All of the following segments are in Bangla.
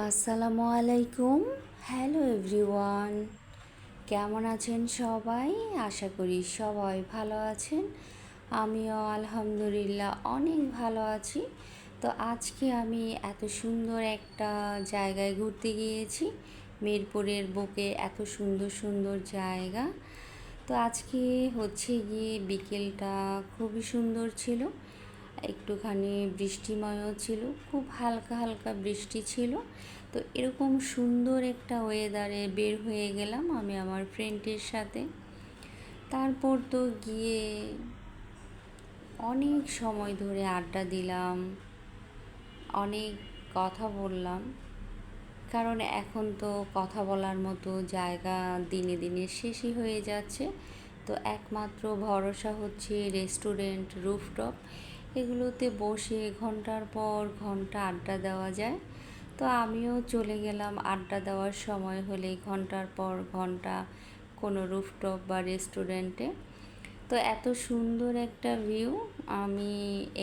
আসসালামু আলাইকুম। হ্যালো এভরিওয়ান কেমন আছেন সবাই? আশা করি সবাই ভালো আছেন। আমিও আলহামদুলিল্লাহ অনেক ভালো আছি। তো আজকে আমি এত সুন্দর একটা জায়গায় ঘুরতে গিয়েছি। মিরপুরের বুকে এত সুন্দর সুন্দর জায়গা। তো আজকে হচ্ছে গিয়ে বিকেলটা খুবই সুন্দর ছিল। একটুখানি বৃষ্টিময়ও ছিল, খুব হালকা হালকা বৃষ্টি ছিল। তো এরকম সুন্দর একটা ওয়েদারে বের হয়ে গেলাম আমি আমার ফ্রেন্ডের সাথে। তারপর তো গিয়ে অনেক সময় ধরে আড্ডা দিলাম, অনেক কথা বললাম। কারণ এখন তো কথা বলার মতো জায়গা দিনে দিনে শেষই হয়ে যাচ্ছে। তো একমাত্র ভরসা হচ্ছে রেস্টুরেন্ট রুফটপ এগুলোতে বসে ঘণ্টার পর ঘণ্টা আড্ডা দেওয়া যায়। তো আমিও চলে গেলাম আড্ডা দেওয়ার সময় হলে ঘণ্টার পর ঘণ্টা কোনো রুফটপ বা রেস্টুরেন্টে। তো এত সুন্দর একটা ভিউ, আমি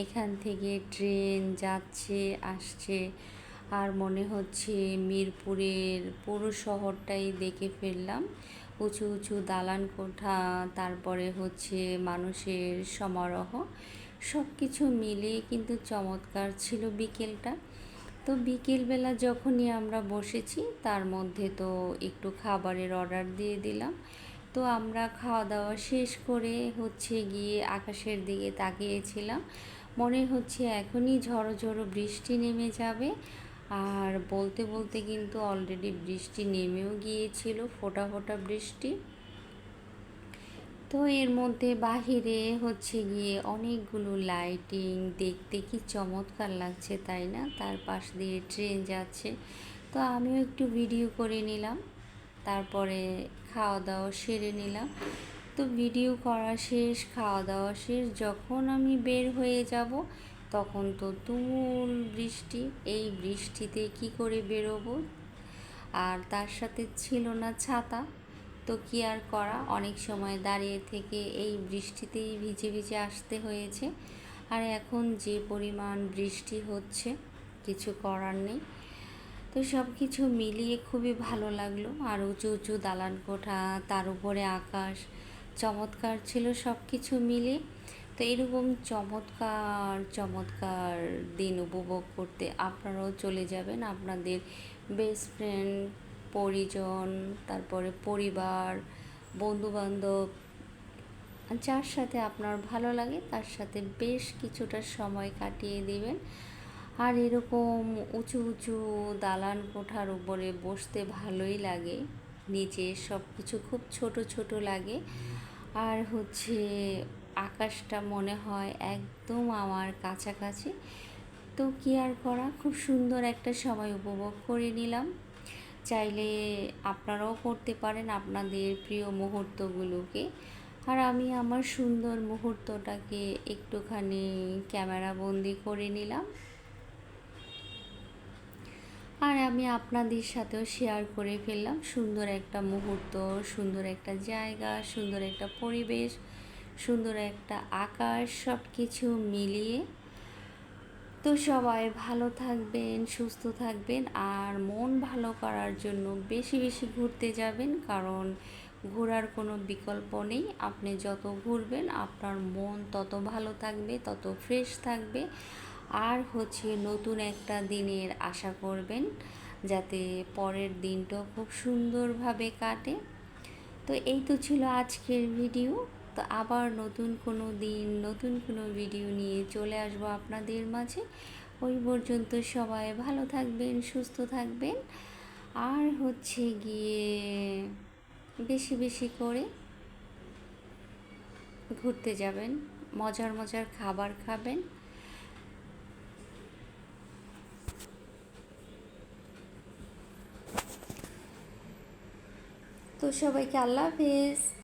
এখান থেকে ট্রেন যাচ্ছে, আসছে, আর মনে হচ্ছে মিরপুরের পুরো শহরটাই দেখে ফেললাম। উঁচু উঁচু দালান কোঠা, তারপরে হচ্ছে মানুষের সমারোহ। সব কিছু মিলিয়ে কিন্তু চমৎকার ছিল বিকেলটা। তো বিকেলবেলা যখনই আমরা বসেছি, তার মধ্যে তো একটু খাবারের অর্ডার দিয়ে দিলাম। তো আমরা খাওয়া দাওয়া শেষ করে হচ্ছে গিয়ে আকাশের দিকে তাকিয়েছিলাম। মনে হচ্ছে এখনই ঝড়ো ঝড়ো বৃষ্টি নেমে যাবে। আর বলতে বলতে কিন্তু অলরেডি বৃষ্টি নেমেও গিয়েছিল, ফোটা ফোটা বৃষ্টি। তো এর মধ্যে বাহিরে হচ্ছে গিয়ে অনেকগুলো লাইটিং দেখতে কি চমৎকার লাগছে, তাই না? তার পাশ দিয়ে ট্রেন যাচ্ছে। তো আমিও একটু ভিডিও করে নিলাম। তারপরে খাওয়া দাওয়া সেরে নিলাম। তো ভিডিও করা শেষ খাওয়া দাওয়া শেষ। যখন আমি বের হয়ে যাব, তখন তো তুমুল বৃষ্টি। এই বৃষ্টিতে কি করে বেরোবো? আর তার সাথে ছিল না ছাতা। তো কি আর করা? অনেক সময় দাঁড়িয়ে থেকে এই বৃষ্টিতেই ভিজে ভিজে আসতে হয়েছে। আর এখন যে পরিমাণ বৃষ্টি হচ্ছে, কিছু করার নেই। তো সব কিছু মিলিয়ে খুবই ভালো লাগল। আর উঁচু উঁচু দালান কোঠা, তার উপরে আকাশ, চমৎকার ছিল সব কিছু মিলে তো এরকম চমৎকার চমৎকার দিন উপভোগ করতে আপনারাও চলে যাবেন। আপনাদের বেস্ট ফ্রেন্ড পরিজন, তারপরে পরিবার, বন্ধুবান্ধব যার সাথে আপনার ভালো লাগে তার সাথে বেশ কিছুটা সময় কাটিয়ে দেবেন। আর এরকম উঁচু উঁচু দালান কোঠার উপরে বসতে ভালোই লাগে। নিচে সব কিছু খুব ছোট ছোট লাগে। আর হচ্ছে আকাশটা মনে হয় একদম আমার কাছাকাছি। তো কি আর করা? খুব সুন্দর একটা সময় উপভোগ করে নিলাম। চাইলে আপনারাও করতে পারেন আপনাদের প্রিয় মুহূর্তগুলোকে। আর আমি আমার সুন্দর মুহূর্তটাকে একটুখানি ক্যামেরা বন্দি করে নিলাম। আর আমি আপনাদের সাথেও শেয়ার করে ফেললাম সুন্দর একটা মুহূর্ত, সুন্দর একটা জায়গা, সুন্দর একটা পরিবেশ, সুন্দর একটা আকাশ সব কিছু মিলিয়ে। তো সবাই ভালো থাকবেন, সুস্থ থাকবেন আর মন ভালো করার জন্য বেশি বেশি ঘুরতে যাবেন কারণ ঘোরার কোনো বিকল্প নেই। আপনি যত ঘুরবেন আপনার মন তত ভালো থাকবে, তত ফ্রেশ থাকবে। আর হচ্ছে নতুন একটা দিনের আশা করবেন যাতে পরের দিনটা খুব সুন্দরভাবে কাটে। তো এই তো ছিল আজকের ভিডিও তো আবার নতুন কোনো দিন, নতুন কোনো ভিডিও নিয়ে চলে আসব আপনাদের মাঝে। ওই পর্যন্ত সবাই ভালো থাকবেন, সুস্থ থাকবেন। আর হচ্ছে গিয়ে বেশি বেশি করে ঘুরতে যাবেন, মজার মজার খাবার খাবেন। তো সবাইকে আল্লাহ হাফেজ।